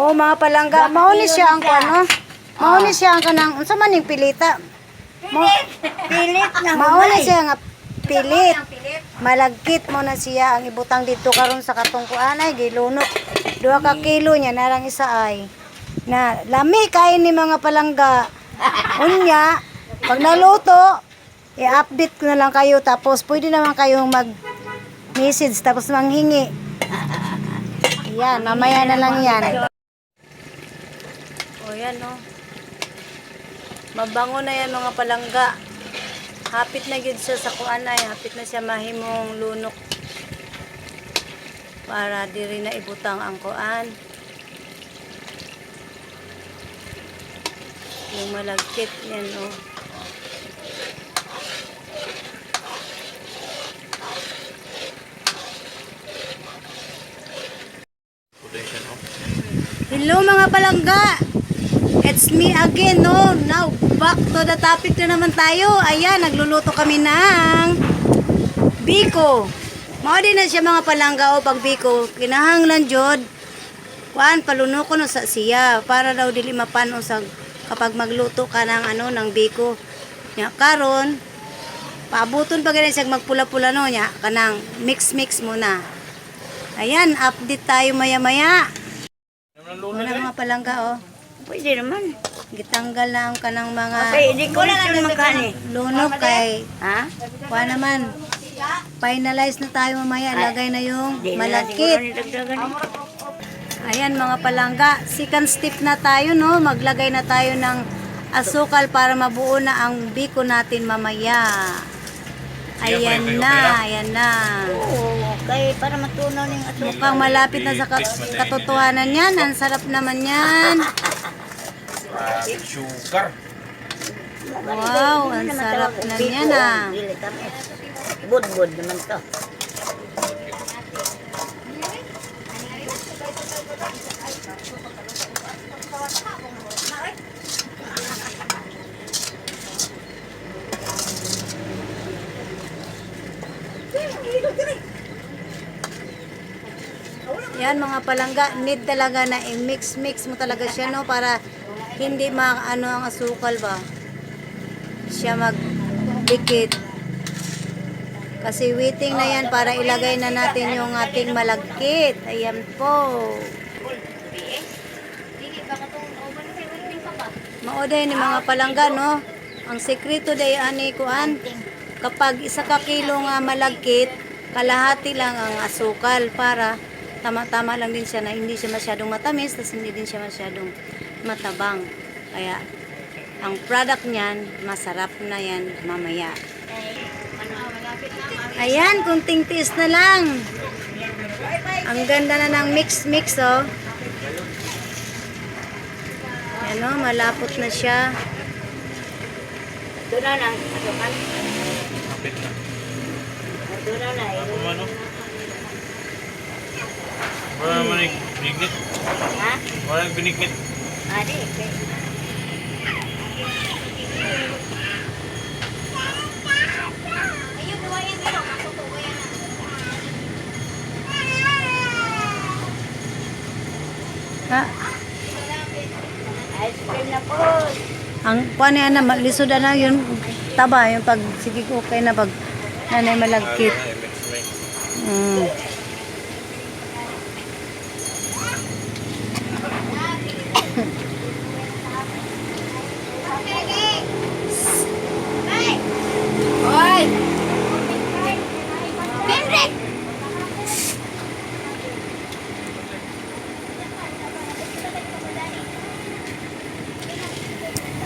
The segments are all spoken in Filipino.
Oh, mga palangga. Mauni siya ang ano? Mauni siya ang kanang unsa man ning pilita? Mo Pilit na mauni siya nga pilit. Malagkit mo na siya ang ibutang dito karon sa katungkuan ay gilunok. Duha ka kilo niya narang isa ay. Na lami kain ni mga palangga. Unya, pag naluto, i-update ko na lang kayo tapos pwede naman kayong mag message tapos manghingi. Yan, mamaya na lang yan. O yan o. Mabango na yan mga palangga. Hapit na yun siya sa kuan. Hapit na siya mahimong lunok. Para di rin na ibutang ang kuan. Yung malagkit yan o. Hello mga palangga! It's me again, no? Now, back to the topic na naman tayo. Ayan, nagluluto kami ng biko. Mao din na siya mga palangga o pag biko. Kinahanglan jod. Kuan, paluno ko no sa siya. Para daw dili mapano sa kapag magluto ka ng ano, ng biko. Nya, karon, paabuton pa ganyan siya magpula-pula no nya. Kanang mix-mix muna. Ayan, update tayo maya-maya. Wala mga palangga, oh. Pwede naman. Gitanggal na ang kanang mga Okay, hindi ko lang ano makani. lunok kay Ha? kuha naman. Finalize na tayo mamaya. Lagay na yung na lang malakit. dagdagan. Ayan mga palangga. Second step na tayo, no? Maglagay na tayo ng asukal para mabuo na ang biko natin mamaya. Ayan na, ayan na. Oo, okay. Para matunaw ng ato. Mukhang malapit na sa kat- katotohanan yan. Ang sarap naman yan. Sugar. Wow, ang sarap na yan ah. Kami. Budbud naman to. Yan mga palangga, need talaga na i-mix-mix mo talaga siya no para hindi ma ano ang asukal ba. Siya magdikit. Kasi waiting na yan para ilagay na natin yung ating malagkit. Ayan po. Maoday ni mga palangga no. Ang sekreto day ani kuan kapag isa ka kilo nga malagkit, kalahati lang ang asukal para tama-tama lang din siya na hindi siya masyadong matamis tapos hindi din siya masyadong matabang. Kaya ang product niyan, masarap na yan mamaya. Ayan, kunting tiis na lang. Ang ganda na ng mix-mix, oh. Yan, oh, malapot na siya. Ito na lang. Kapit na. Na. Ano ano? Wala naman yung binikit. Ha? Wala yung binikit. Adi. okay. Ha? Ice cream na po. Ang kuan niya na lisod na yun taba yung pag sige okay na pag nanay malagkit. Mm. Oy!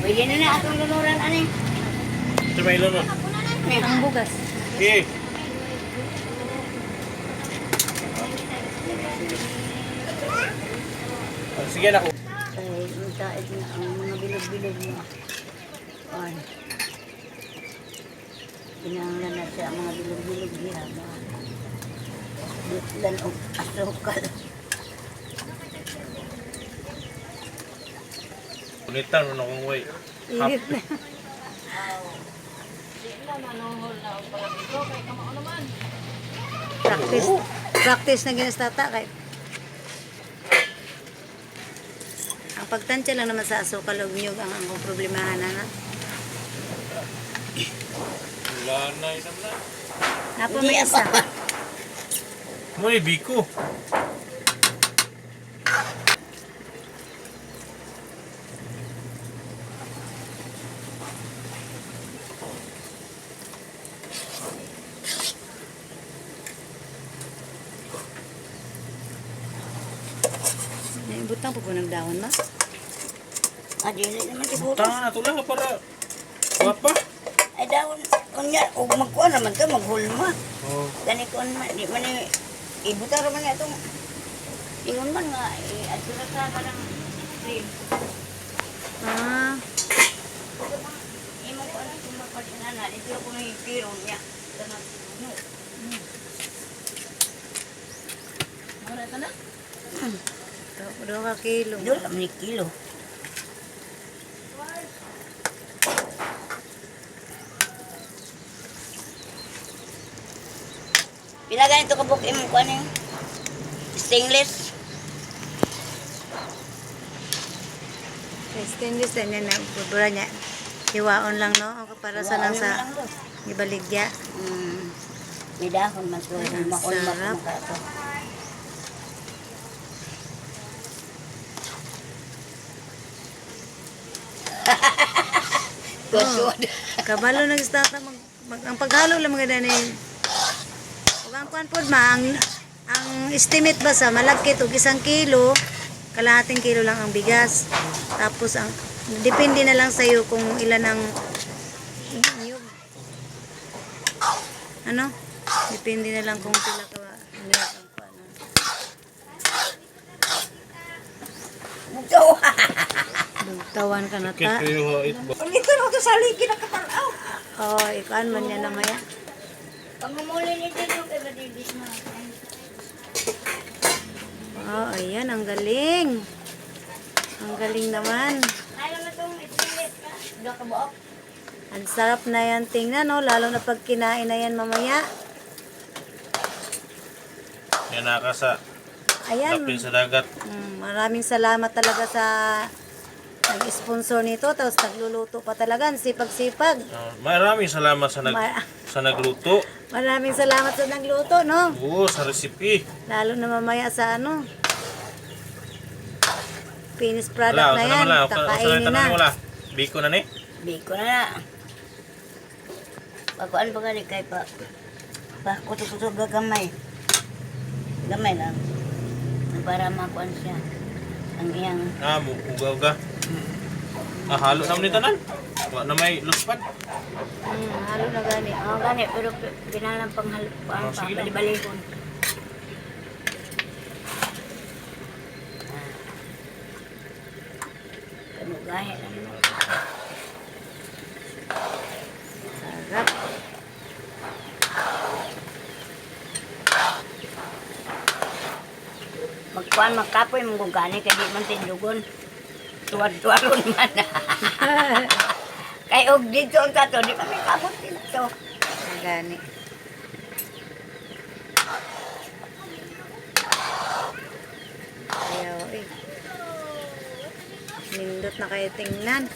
Pwede na na atong lunuran, ani. May ilon. Ang bugas. Okay. Ah, Sige na ko. Ay, mataid na ang mga bilog-bilog mo. Ay. Pinanglan na siya ang mga bilog-bilog niya. Bitlan o asukal. Punitan mo na kung way. Init na. Practice. Practice na ginastata kay Ang pagtansya lang naman sa asukal o niyog ang ang problemahan na. Wala na isang na. Napo may isa. Mo biko. Naibutang po po ng dahon, ma. Ah, dili naman siguro. Tanga na to lang para. Wapa. Ay daw, kunya, o magkuha naman ka, maghulma. Oh. Gani ko naman, di man ni, ibutar man nga itong, ingon man nga, i-adjura ka ka ng cream. Ah, Imo ko ano, kung magpasinana, ito ko na yung niya. Tanang, ano, Mura ka na? do- do ka kilo. Doon ni kilo. Pila ganito ka buk imo ko ano yung stainless? Stainless na niya na budura niya. Hiwaon lang, no? Lang Ano sa lang do? ibaligya. Mm. May dahon man ko. Ang Makulma sarap. ko ka ito. Kusod. Kabalo nag-start na mag, mag- ang paghalo lang mga dani. Ug ang kuan pod ma ang ang estimate ba sa malagkit og isang kilo, kalahating kilo lang ang bigas. Tapos ang depende na lang sa iyo kung ilan ang niyog. Ano? Depende na lang kung pila ka niyog ang kuan. Bugtaw. Tawan ka na ta. Na ito sa ligi na katalaw. Oh, ikuan man niya na maya. Pangumuli ni Tino kay Badibis na. Oh, ayan, ang galing. Ang galing naman. Ay naman itong itilit na. Doon ka buok. Ang sarap na yan tingnan, no? Lalo na pag kinain na yan mamaya. Yan naka sa Ayan. tapin sa dagat. Mm, maraming salamat talaga sa nag-sponsor nito. Tapos nagluluto pa talaga. Sipag-sipag. Ah, maraming salamat sa nag Ma- sa nagluto. maraming salamat sa nagluto, no? Oo, sa recipe. Lalo na mamaya sa ano. Finished product Wala, na yan. na Kakainin na. wala. Biko na ni. Biko na na. Pagkuan pa gani kay pa. Pa kuto-kuto gagamay. Gamay lang. Para makuan siya. Ang iyang Ah, mu uga-uga. Ah, halo naman ni tanan. Wa na may luspad. Mm, halo na gani. Oh, gani pero binalang panghalap Oh, pa sige lang. bali-balihon. Kano gahe Magkuan magkapoy mong gugani kay di man tindugon. Tuwad-tuwadon man. kay og dito ang tato di man may kapot dito. Gani. Ayaw eh. Nindot na kayo tingnan.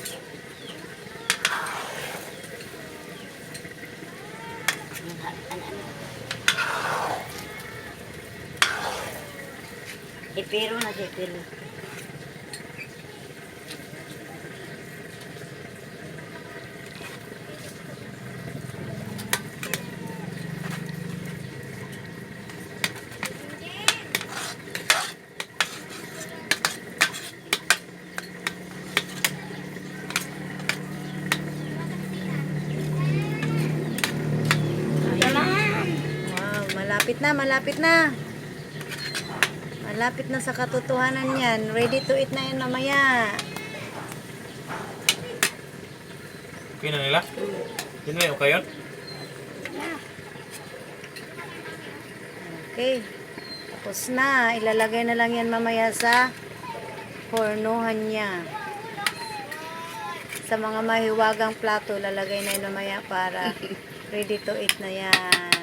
Ipiro na siya, ipiro. Malapit na, malapit na. Malapit na sa katotohanan yan. Ready to eat na yan mamaya. Okay na nila. Yun na okay yun. Okay. Tapos na. Ilalagay na lang yan mamaya sa hornuhan niya. Sa mga mahiwagang plato, lalagay na yun mamaya para ready to eat na yan.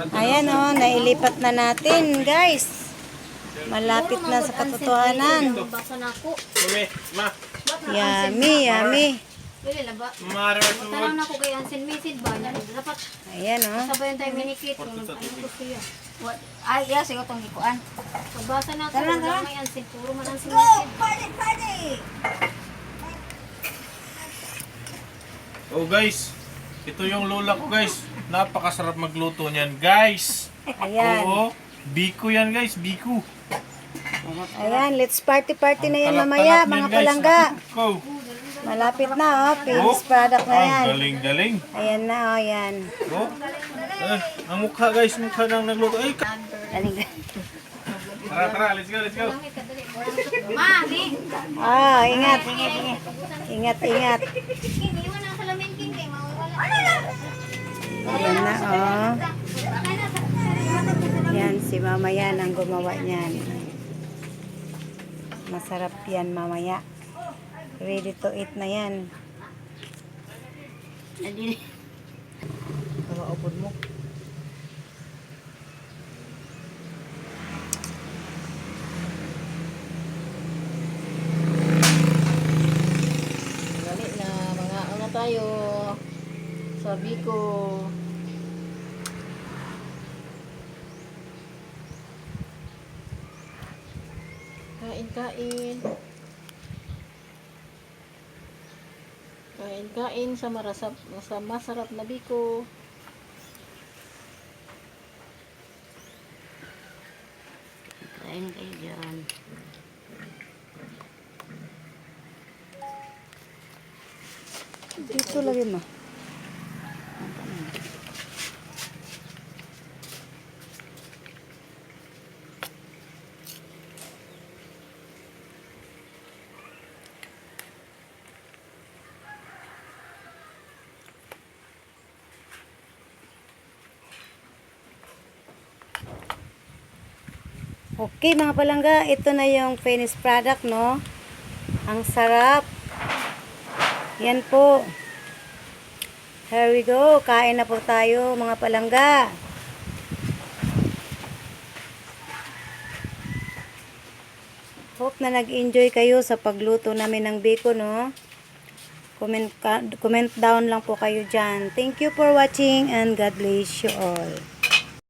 Ayan o, nailipat na natin guys. Malapit na sa katotohanan. Yummy, yummy. Dili na ko kay Ansen Message ba? Dapat Ayan, oh. sabayan tayo minikit ko? Ay, yeah, sige itong gikuan. Pagbasa na ako, Tara, tara. may Ansen. Puro man Ansen. Party, party! Oh guys, ito yung lola ko guys. Napakasarap magluto niyan guys. Ayan. Oo. Biko yan guys, biko. Ayan, let's party party na yan mamaya, niyan, mga guys. palangga. Go. Malapit na, oh. Finished product na Ang yan. galing-galing. Ayan na, oh, yan. Oh. Eh, ang mukha guys, mukha ng nagluto. Ay, ka- Galing tara, tara, let's go, let's go. Ma, ni! Ah, ingat. Ingat, ingat. King, iwan ang salamin, King. Kay mawawala. Ayan na, oh. Yan, si mama yan ang gumawa niyan. Masarap yan mamaya. Ready to eat na yan. Kawaupod mo. Dali na, ano tayo. Sabi ko. Kain, kain. Kain, kain sa marasap, sa masarap na biko. Kain kayo dyan. Dito lagi mo. Okay mga palangga, ito na yung finished product no. Ang sarap. Yan po. Here we go. Kain na po tayo mga palangga. Hope na nag-enjoy kayo sa pagluto namin ng bacon, no? Comment, comment down lang po kayo dyan. Thank you for watching and God bless you all.